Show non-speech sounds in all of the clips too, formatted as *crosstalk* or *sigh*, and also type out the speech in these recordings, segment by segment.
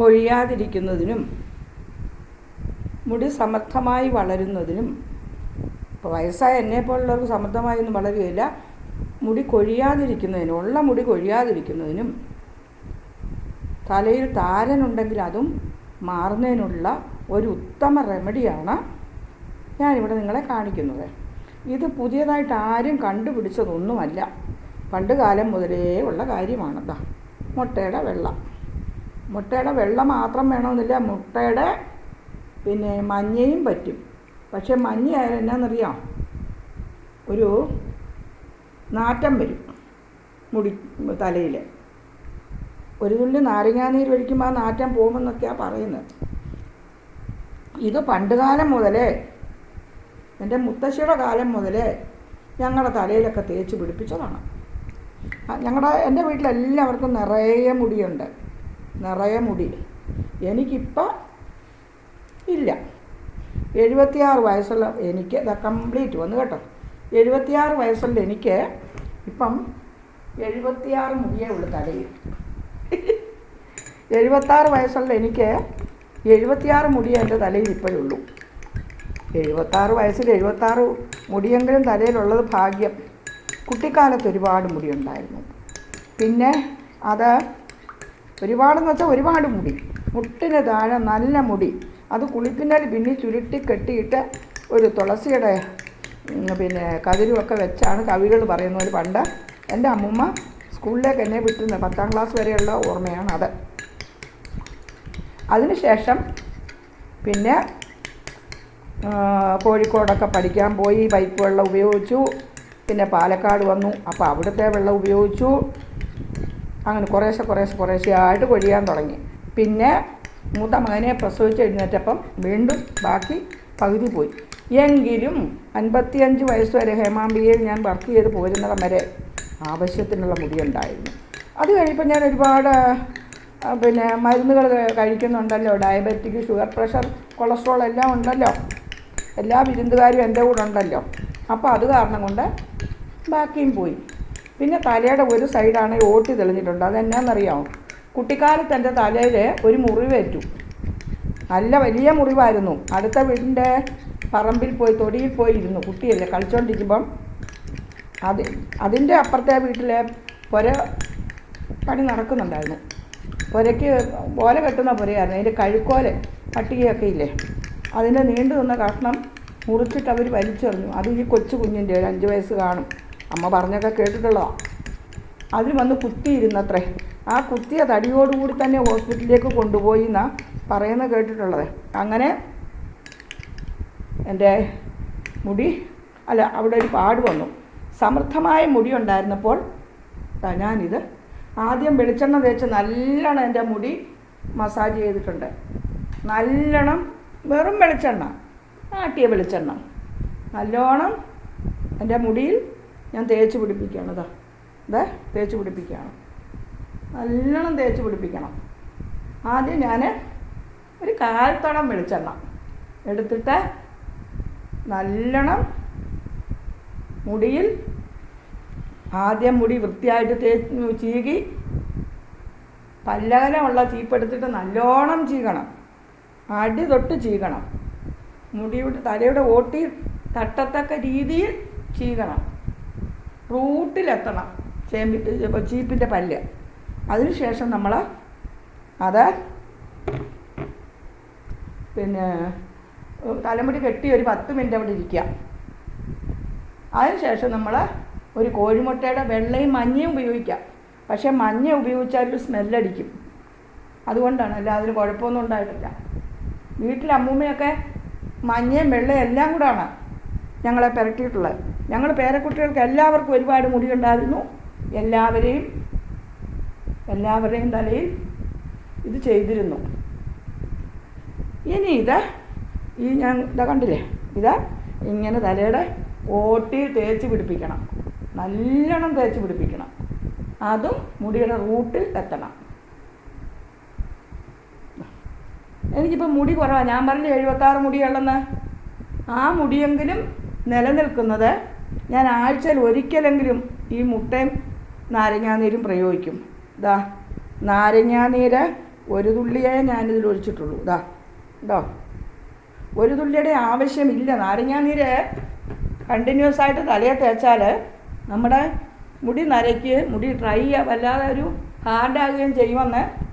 കൊഴിയാതിരിക്കുന്നതിനും മുടി സമർത്ഥമായി വളരുന്നതിനും ഇപ്പോൾ വയസ്സായ എന്നെപ്പോലുള്ളവർക്ക് സമർത്ഥമായി ഒന്നും വളരുകയില്ല. മുടി കൊഴിയാതിരിക്കുന്നതിനും ഉള്ള മുടി കൊഴിയാതിരിക്കുന്നതിനും തലയിൽ താരനുണ്ടെങ്കിൽ അതും മാറുന്നതിനുള്ള ഒരു ഉത്തമ റെമഡിയാണ് ഞാനിവിടെ നിങ്ങളെ കാണിക്കുന്നത്. ഇത് പുതിയതായിട്ട് ആരും കണ്ടുപിടിച്ചതൊന്നുമല്ല. പണ്ട് കാലം മുതലേ ഉള്ള കാര്യമാണതാ മുട്ടയുടെ വെള്ള. മുട്ടയുടെ വെള്ള മാത്രം വേണമെന്നില്ല. മുട്ടയുടെ പിന്നെ മഞ്ഞയും പറ്റും. പക്ഷെ മഞ്ഞയായാലും എന്നാന്നറിയാം? ഒരു നാറ്റം വരും മുടി തലയിൽ ഒരു തുള്ളി നാരങ്ങാനീര് ഒഴിക്കുമ്പോൾ ആ നാറ്റം പോകുമെന്നൊക്കെയാണ് പറയുന്നത്. ഇത് പണ്ടുകാലം മുതലേ എന്റെ മുത്തശ്ശിയുടെ കാലം മുതലേ ഞങ്ങളുടെ തലയിലൊക്കെ തേച്ച് പിടിപ്പിച്ചതാണ്. ഞങ്ങളുടെ എന്റെ വീട്ടിലെല്ലാവർക്കും നിറയെ മുടിയുണ്ട്. നിറയെ മുടി. എനിക്കിപ്പോൾ ഇല്ല. എഴുപത്തിയാറ് വയസ്സുള്ള എനിക്ക് ഇതാ കംപ്ലീറ്റ് വന്നു കേട്ടോ. എഴുപത്തിയാറ് വയസ്സുള്ള എനിക്ക് ഇപ്പം എഴുപത്തിയാറ് മുടിയേ ഉള്ളു തലയിൽ. *laughs* എഴുപത്താറ് വയസ്സുള്ള എനിക്ക് എഴുപത്തിയാറ് മുടി എന്റെ തലയിൽ ഇപ്പോഴുള്ളൂ എഴുപത്താറ് വയസ്സിൽ എഴുപത്താറ് മുടിയെങ്കിലും തലയിലുള്ളത് ഭാഗ്യം. കുട്ടിക്കാലത്ത് ഒരുപാട് മുടിയുണ്ടായിരുന്നു പിന്നെ അത് ഒരുപാടെന്ന് വെച്ചാൽ ഒരുപാട് മുടി. മുട്ടിന് താഴെ നല്ല മുടി. അത് കുളിപ്പിന്നൽ പിന്നെ ചുരുട്ടി കെട്ടിയിട്ട് ഒരു തുളസിയുടെ പിന്നെ കതിരുമൊക്കെ വെച്ചാണ് കവികൾ പറയുന്നത്. പണ്ട് എന്റെ അമ്മൂമ്മ സ്കൂളിലേക്ക് എന്നെ വിട്ടുന്ന പത്താം ക്ലാസ് വരെയുള്ള ഓർമ്മയാണ് അത്. അതിനുശേഷം പിന്നെ കോഴിക്കോടൊക്കെ പഠിക്കാൻ പോയി. പൈപ്പ് വെള്ളം ഉപയോഗിച്ചു. പിന്നെ പാലക്കാട് വന്നു. അപ്പോൾ അവിടുത്തെ വെള്ളം ഉപയോഗിച്ചു. അങ്ങനെ കുറേശ്ശെ കുറേശ്ശെ കുറേശ്ശെ ആയിട്ട് കൊഴിയാൻ തുടങ്ങി. പിന്നെ മൂത്ത മകനെ പ്രസവിച്ച് എഴുന്നേറ്റപ്പം വീണ്ടും ബാക്കി പകുതി പോയി. എങ്കിലും അൻപത്തിയഞ്ച് വയസ്സ് വരെ ഹേമാംബികയിൽ ഞാൻ വർക്ക് ചെയ്ത് പോരുന്നിടം വരെ ആവശ്യത്തിനുള്ള മുടിയുണ്ടായിരുന്നു. അത് കഴിഞ്ഞപ്പോൾ ഞാൻ ഒരുപാട് പിന്നെ മരുന്നുകൾ കഴിക്കുന്നുണ്ടല്ലോ ഡയബറ്റിക് ഷുഗർ പ്രഷർ കൊളസ്ട്രോൾ എല്ലാം ഉണ്ടല്ലോ. എല്ലാ വിരുന്നുകാരും എന്റെ കൂടെ ഉണ്ടല്ലോ. അപ്പോൾ അത് കാരണം കൊണ്ട് ബാക്കിയും പോയി. പിന്നെ തലയുടെ ഒരു സൈഡാണ് ഓട്ടി തെളിഞ്ഞിട്ടുണ്ട്. അതെന്നാന്നറിയാമോ? കുട്ടിക്കാലത്ത് എന്റെ തലയിൽ ഒരു മുറിവേറ്റു. നല്ല വലിയ മുറിവായിരുന്നു. അടുത്ത വീടിന്റെ പറമ്പിൽ പോയി തൊടിയിൽ പോയി ഇരുന്നു കുട്ടിയല്ലേ കളിച്ചുകൊണ്ടിരിക്കുമ്പം അത് അതിന്റെ അപ്പുറത്തെ വീട്ടിലെ പുര പണി നടക്കുന്നുണ്ടായിരുന്നു. പുരയ്ക്ക് ഓല കെട്ടുന്ന പുരയായിരുന്നു. അതിന്റെ കഴുക്കോല പട്ടികയൊക്കെ ഇല്ലേ? അതിന്റെ നീണ്ടു നിന്ന കഷ്ണം മുറിച്ചിട്ട് അവർ വലിച്ചെറിഞ്ഞു. അത് ഈ കൊച്ചു കുഞ്ഞിന്റെ ഒരു അഞ്ച് വയസ്സ് കാണും. അമ്മ പറഞ്ഞൊക്കെ കേട്ടിട്ടുള്ളതാണ് അതിൽ വന്ന് കുത്തിയിരുന്നത്രേ. ആ കുത്തിയ തടിയോടുകൂടി തന്നെ ഹോസ്പിറ്റലിലേക്ക് കൊണ്ടുപോയി എന്നാ പറയുന്നത് കേട്ടിട്ടുള്ളത്. അങ്ങനെ എന്റെ മുടി അല്ല അവിടെ ഒരു പാട് വന്നു. സമൃദ്ധമായ മുടി ഉണ്ടായിരുന്നപ്പോൾ ഞാനിത് ആദ്യം വെളിച്ചെണ്ണ തേച്ച് നല്ലോണം എന്റെ മുടി മസാജ് ചെയ്തിട്ടുണ്ട്. നല്ലോണം വെറും വെളിച്ചെണ്ണ ആട്ടിയ വെളിച്ചെണ്ണ. നല്ലോണം എന്റെ മുടിയിൽ ഞാൻ തേച്ച് പിടിപ്പിക്കുകയാണ് ഇതാ ഇതേ തേച്ച് പിടിപ്പിക്കുകയാണ്. നല്ലോണം തേച്ച് പിടിപ്പിക്കണം. ആദ്യം ഞാൻ ഒരു കാൽത്തടം വെളിച്ചെണ്ണ എടുത്തിട്ട് നല്ലോണം മുടിയിൽ ആദ്യം മുടി വൃത്തിയായിട്ട് തേ ചീകി പല്ലകലമുള്ള ചീപ്പെടുത്തിട്ട് നല്ലോണം ചീകണം. അടി തൊട്ട് ചീകണം. മുടിയുടെ തലയുടെ ഓട്ടി തട്ടത്തക്ക രീതിയിൽ ചീകണം. റൂട്ടിലെത്തണം. ചേമ്പി ചീപ്പിന്റെ പല്ല്. അതിനുശേഷം നമ്മൾ അത് പിന്നെ തലമുടി കെട്ടി ഒരു പത്ത് മിനിറ്റ് അവിടെ ഇരിക്കുക. അതിനുശേഷം നമ്മൾ ഒരു കോഴിമുട്ടയുടെ വെള്ളയും മഞ്ഞയും ഉപയോഗിക്കാം പക്ഷേ മഞ്ഞ ഉപയോഗിച്ചാൽ ഒരു സ്മെല്ലടിക്കും. അതുകൊണ്ടാണ്. അല്ല അതിന് കുഴപ്പമൊന്നും ഉണ്ടായിട്ടില്ല. വീട്ടിൽ അമ്മൂമ്മയൊക്കെ മഞ്ഞയും വെള്ളയും എല്ലാം കൂടാണ്. ഞങ്ങളെ പെരട്ടിയിട്ടുള്ളത്. ഞങ്ങൾ പേരക്കുട്ടികൾക്ക് എല്ലാവർക്കും ഒരുപാട് മുടിയുണ്ടായിരുന്നു. എല്ലാവരെയും എല്ലാവരുടെയും തലയിൽ ഇത് ചെയ്തിരുന്നു. ഇനി ഇത് ഈ ഞാൻ ഇതാ കണ്ടില്ലേ? ഇത് ഇങ്ങനെ തലയുടെ ഓട്ടി തേച്ച് പിടിപ്പിക്കണം. നല്ലോണം തേച്ച് പിടിപ്പിക്കണം. അതും മുടിയുടെ റൂട്ടിൽ എത്തണം. എനിക്കിപ്പോൾ മുടി കുറവാണ് ഞാൻ പറഞ്ഞ എഴുപത്താറ് മുടിയുള്ളെന്ന് ആ മുടിയെങ്കിലും നിലനിൽക്കുന്നത് ഞാൻ ആഴ്ചയിൽ ഒരിക്കലെങ്കിലും ഈ മുട്ടയും നാരങ്ങാനീരും പ്രയോഗിക്കും. ഇതാ നാരങ്ങാനീര് ഒരു തുള്ളിയേ ഞാനിതിൽ ഒഴിച്ചിട്ടുള്ളൂ. ഇതാ ഇതോ ഒരു തുള്ളിയുടെ ആവശ്യമില്ല. നാരങ്ങാനീര് കണ്ടിന്യൂസ് ആയിട്ട് തലയെ തേച്ചാൽ നമ്മുടെ മുടി നരയ്ക്ക് മുടി ഡ്രൈ വല്ലാതെ ഒരു ഹാർഡാകുകയും ചെയ്യുമെന്ന്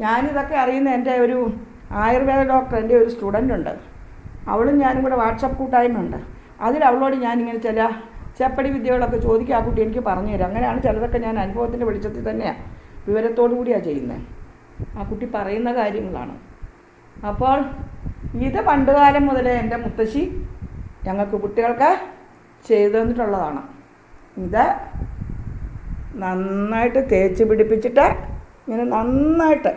ഞാനിതൊക്കെ അറിയുന്ന എന്റെ ഒരു ആയുർവേദ ഡോക്ടർ എന്റെ ഒരു സ്റ്റുഡന്റ് ഉണ്ട്. അവളും ഞാനും കൂടെ വാട്സപ്പ് കൂട്ടായ്മ ഉണ്ട് അതിൽ അവളോട് ഇങ്ങനെ ചില ചെപ്പടി വിദ്യകളൊക്കെ ചോദിക്കുക ആ കുട്ടി എനിക്ക് പറഞ്ഞു തരും. അങ്ങനെയാണ് ചിലതൊക്കെ ഞാൻ അനുഭവത്തിന്റെ വെളിച്ചത്തിൽ തന്നെയാണ് വിവരത്തോടു കൂടിയാണ് ചെയ്യുന്നത് ആ കുട്ടി പറയുന്ന കാര്യങ്ങളാണ്. അപ്പോൾ ഇത് പണ്ടുകാലം മുതലേ എന്റെ മുത്തശ്ശി ഞങ്ങൾക്ക് കുട്ടികൾക്ക് ചെയ്തു തന്നിട്ടുള്ളതാണ്. ഇത് നന്നായിട്ട് തേച്ച് പിടിപ്പിച്ചിട്ട് ഇങ്ങനെ നന്നായിട്ട്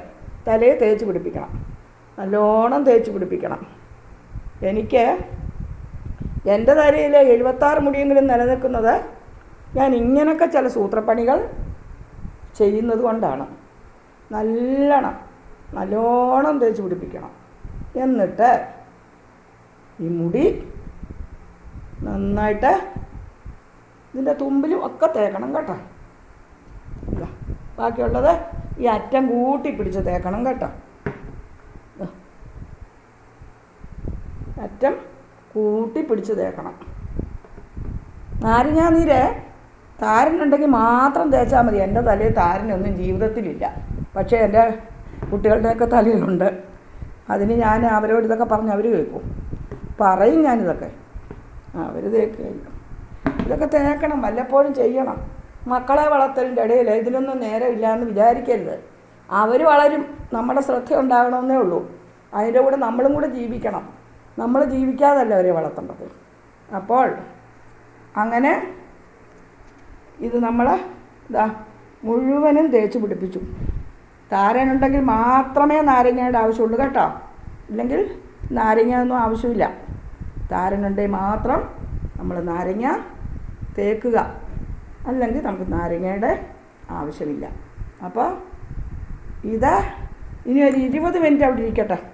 തലയെ തേച്ച് പിടിപ്പിക്കണം. നല്ലോണം തേച്ച് പിടിപ്പിക്കണം. എനിക്ക് എന്റെ തലയിൽ എഴുപത്താറ് മുടിയെങ്കിലും നിലനിൽക്കുന്നത് ഞാൻ ഇങ്ങനൊക്കെ ചില സൂത്രപ്പണികൾ ചെയ്യുന്നത് കൊണ്ടാണ് നല്ലോണം നല്ലോണം തേച്ച് പിടിപ്പിക്കണം എന്നിട്ട് ഈ മുടി നന്നായിട്ട് ഇതിന്റെ തുമ്പിലും ഒക്കെ തേക്കണം കേട്ടോ. ബാക്കിയുള്ളത് ഈ അറ്റം കൂട്ടി പിടിച്ച് തേക്കണം കേട്ടോ. അറ്റം കൂട്ടി പിടിച്ച് തേക്കണം. നാരങ്ങാനീര് താരനുണ്ടെങ്കിൽ മാത്രം തേച്ചാൽ മതി. എന്റെ തലയിൽ താരനൊന്നും ജീവിതത്തിലില്ല. പക്ഷേ എന്റെ കുട്ടികളുടെയൊക്കെ തലയിലുണ്ട്. അതിന് ഞാൻ അവരോട് ഇതൊക്കെ പറഞ്ഞ് അവർ കേൾക്കും. പറയും ഞാനിതൊക്കെ. അവർ തേക്കുകയില്ല ഇതൊക്കെ തേക്കണം. വല്ലപ്പോഴും ചെയ്യണം. മക്കളെ വളർത്തലിന്റെ ഇടയിൽ ഇതിനൊന്നും നേരമില്ല എന്ന് വിചാരിക്കരുത്. അവർ വളരും. നമ്മുടെ ശ്രദ്ധ ഉണ്ടാകണമെന്നേ ഉള്ളൂ. അതിന്റെ കൂടെ നമ്മളും കൂടെ ജീവിക്കണം. നമ്മൾ ജീവിക്കാതല്ല അവരെ വളർത്തേണ്ടത്. അപ്പോൾ അങ്ങനെ ഇത് നമ്മൾ ഇതാ മുഴുവനും തേച്ച് പിടിപ്പിച്ചു. താരനുണ്ടെങ്കിൽ മാത്രമേ നാരങ്ങയുടെ ആവശ്യമുള്ളൂ കേട്ടോ. ഇല്ലെങ്കിൽ നാരങ്ങ ഒന്നും ആവശ്യമില്ല. താരനുണ്ടെങ്കിൽ മാത്രം നമ്മൾ നാരങ്ങ തേക്കുക. അല്ലെങ്കിൽ നമുക്ക് നാരങ്ങയുടെ ആവശ്യമില്ല. അപ്പോൾ ഇത് ഇനി ഒരു ഇരുപത് മിനിറ്റ് അവിടെ ഇരിക്കട്ടെ.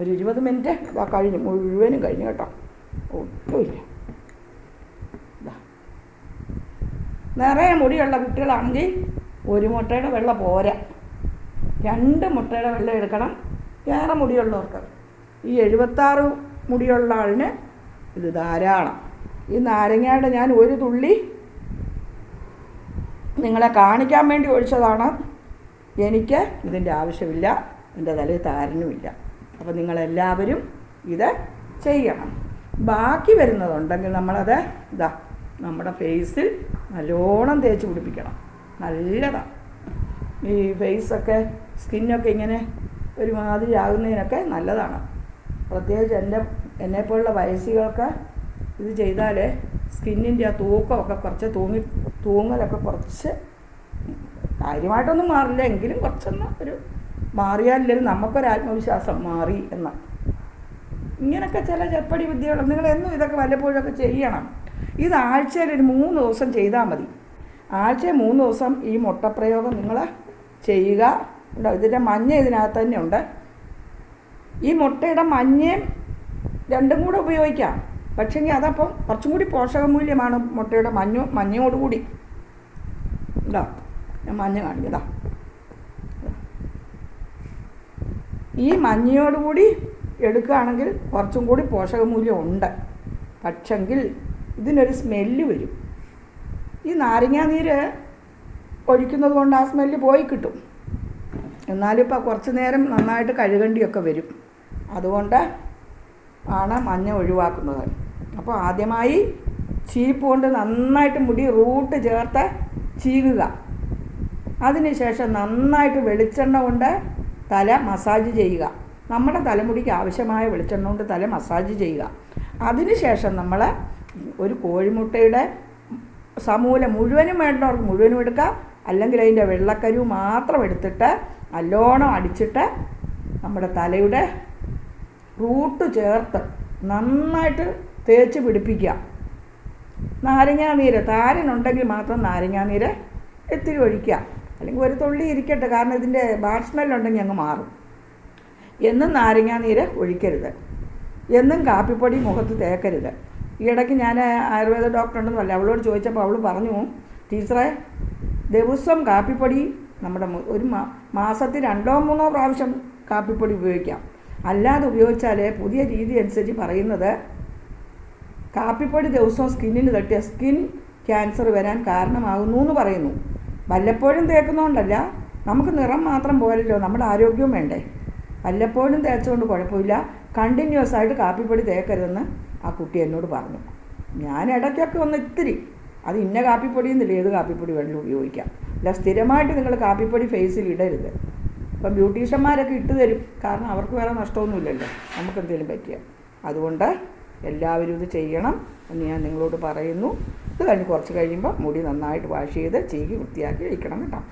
ഒരു ഇരുപത് മിനിറ്റ്. ഇതാ കഴിഞ്ഞു മുഴുവനും കഴിഞ്ഞു കേട്ടോ. ഒട്ടുമില്ല നിറയെ മുടിയുള്ള കുട്ടികളാണെങ്കിൽ ഒരു മുട്ടയുടെ വെള്ളം പോരാ. രണ്ട് മുട്ടയുടെ വെള്ളം എടുക്കണം. ഏറെ മുടിയുള്ളവർക്ക്. ഈ എഴുപത്താറ് മുടിയുള്ള ആളിന് ഇത് ധാരാളം. ഈ നാരങ്ങയുടെ ഞാൻ ഒരു തുള്ളി നിങ്ങളെ കാണിക്കാൻ വേണ്ടി ഒഴിച്ചതാണ്. എനിക്ക് ഇതിന്റെ ആവശ്യമില്ല. എന്റെ തലയിൽ താരനുമില്ല. അപ്പോൾ നിങ്ങളെല്ലാവരും ഇത് ചെയ്യണം. ബാക്കി വരുന്നതുണ്ടെങ്കിൽ നമ്മളത് ഇതാ നമ്മുടെ ഫേസിൽ നല്ലോണം തേച്ച് പിടിപ്പിക്കണം. നല്ലതാണ് ഈ ഫേസൊക്കെ സ്കിന്നൊക്കെ ഇങ്ങനെ ഒരുമാതിരി ആകുന്നതിനൊക്കെ നല്ലതാണ്. പ്രത്യേകിച്ച് എന്റെ എന്നെപ്പോലുള്ള വയസ്സികൾക്ക് ഇത് ചെയ്താൽ സ്കിന്നിന്റെ ആ തൂക്കമൊക്കെ കുറച്ച് തൂങ്ങി തൂങ്ങലൊക്കെ കുറച്ച് കാര്യമായിട്ടൊന്നും മാറില്ല. എങ്കിലും കുറച്ചൊന്ന് ഒരു മാറിയാലില്ലെങ്കിൽ നമുക്കൊരു ആത്മവിശ്വാസം മാറി എന്ന്. ഇങ്ങനൊക്കെ ചില ചെപ്പടി വിദ്യകൾ നിങ്ങൾ എന്നും ഇതൊക്കെ വല്ലപ്പോഴൊക്കെ ചെയ്യണം. ഇത് ആഴ്ചയിൽ ഒരു മൂന്ന് ദിവസം ചെയ്താൽ മതി. ആഴ്ചയിൽ മൂന്ന് ദിവസം ഈ മുട്ടപ്രയോഗം നിങ്ങൾ ചെയ്യുക. ഉണ്ടോ? ഇതിന്റെ മഞ്ഞ ഇതിനകത്ത് തന്നെ ഉണ്ട് ഈ മുട്ടയുടെ മഞ്ഞയും രണ്ടും കൂടെ ഉപയോഗിക്കാം. പക്ഷേങ്കിൽ അതപ്പം കുറച്ചും കൂടി പോഷകമൂല്യമാണ് മുട്ടയുടെ മഞ്ഞ മഞ്ഞയോടുകൂടി. ഉണ്ടോ? ഞാൻ മഞ്ഞ കാണിക്കതാ ഈ മഞ്ഞയോടുകൂടി എടുക്കുകയാണെങ്കിൽ കുറച്ചും കൂടി പോഷകമൂല്യം ഉണ്ട് പക്ഷെങ്കിൽ ഇതിനൊരു സ്മെല്ല് വരും. ഈ നാരങ്ങാനീര് ഒഴിക്കുന്നത് കൊണ്ട് ആ സ്മെല്ല് പോയി കിട്ടും. എന്നാലും ഇപ്പോൾ കുറച്ച് നേരം നന്നായിട്ട് കഴുകണ്ടിയൊക്കെ വരും. അതുകൊണ്ട് ആണ് മഞ്ഞ ഒഴിവാക്കുന്നത്. അപ്പോൾ ആദ്യമായി ചീപ്പ് കൊണ്ട് നന്നായിട്ട് മുടി റൂട്ട് ചേർത്ത് ചീകുക. അതിനുശേഷം നന്നായിട്ട് വെളിച്ചെണ്ണ കൊണ്ട് തല മസാജ് ചെയ്യുക. നമ്മുടെ തലമുടിക്ക് ആവശ്യമായ വെളിച്ചെണ്ണ കൊണ്ട് തല മസാജ് ചെയ്യുക. അതിനുശേഷം നമ്മൾ ഒരു കോഴിമുട്ടയുടെ സമൂലം മുഴുവനും വേണ്ടവർക്ക് മുഴുവനും എടുക്കാം അല്ലെങ്കിൽ അതിന്റെ വെള്ളക്കരു മാത്രം എടുത്തിട്ട് നല്ലോണം അടിച്ചിട്ട് നമ്മുടെ തലയുടെ റൂട്ട് ചേർത്ത് നന്നായിട്ട് തേച്ച് പിടിപ്പിക്കുക. നാരങ്ങാനീര് താരനുണ്ടെങ്കിൽ മാത്രം നാരങ്ങാനീര് ഇത്തിരി ഒഴിക്കുക. അല്ലെങ്കിൽ ഒരു തുള്ളി ഇരിക്കട്ടെ കാരണം ഇതിന്റെ ബാഡ് സ്മെല്ലുണ്ടെങ്കിൽ അങ്ങ് മാറും. എന്നും നാരങ്ങാനീര് ഒഴിക്കരുത്. എന്നും കാപ്പിപ്പൊടി മുഖത്ത് തേക്കരുത്. ഈ ഇടയ്ക്ക് ഞാൻ ആയുർവേദ ഡോക്ടർ ഉണ്ടെന്ന് അവളോട് ചോദിച്ചപ്പോൾ അവൾ പറഞ്ഞു ടീച്ചറെ ദിവസം കാപ്പിപ്പൊടി നമ്മുടെ ഒരു മാസത്തിൽ രണ്ടോ മൂന്നോ പ്രാവശ്യം കാപ്പിപ്പൊടി ഉപയോഗിക്കാം. അല്ലാതെ ഉപയോഗിച്ചാൽ പുതിയ രീതി അനുസരിച്ച് പറയുന്നത് കാപ്പിപ്പൊടി ദിവസവും സ്കിന്നിന് തട്ടിയ സ്കിൻ ക്യാൻസർ വരാൻ കാരണമാകുന്നു എന്ന് പറയുന്നു. വല്ലപ്പോഴും തേക്കുന്നതുകൊണ്ടല്ല നമുക്ക് നിറം മാത്രം പോരല്ലോ നമ്മുടെ ആരോഗ്യവും വേണ്ടേ. വല്ലപ്പോഴും തേച്ചുകൊണ്ട് കുഴപ്പമില്ല. കണ്ടിന്യൂസ് ആയിട്ട് കാപ്പിപ്പൊടി തേക്കരുതെന്ന് ആ കുട്ടി എന്നോട് പറഞ്ഞു. ഞാൻ ഇടയ്ക്കൊക്കെ ഒന്ന് ഇത്തിരി അത് ഇന്ന കാപ്പിപ്പൊടി എന്നില്ല ഏത് കാപ്പിപ്പൊടി വേണമെങ്കിലും ഉപയോഗിക്കാം. അല്ല സ്ഥിരമായിട്ട് നിങ്ങൾ കാപ്പിപ്പൊടി ഫേസിൽ ഇടരുത്. ഇപ്പം ബ്യൂട്ടീഷ്യന്മാരൊക്കെ ഇട്ട് തരും. കാരണം അവർക്ക് വേറെ നഷ്ടമൊന്നുമില്ലല്ലോ. നമുക്ക് എന്തെങ്കിലും പറ്റിയ അതുകൊണ്ട് എല്ലാവരും ഇത് ചെയ്യണം എന്ന് ഞാൻ നിങ്ങളോട് പറയുന്നു. ഇത് കഴിഞ്ഞ് കുറച്ച് കഴിയുമ്പോൾ മുടി നന്നായിട്ട് വാഷ് ചെയ്ത് ചീകി വൃത്തിയാക്കി വയ്ക്കണം കേട്ടോ.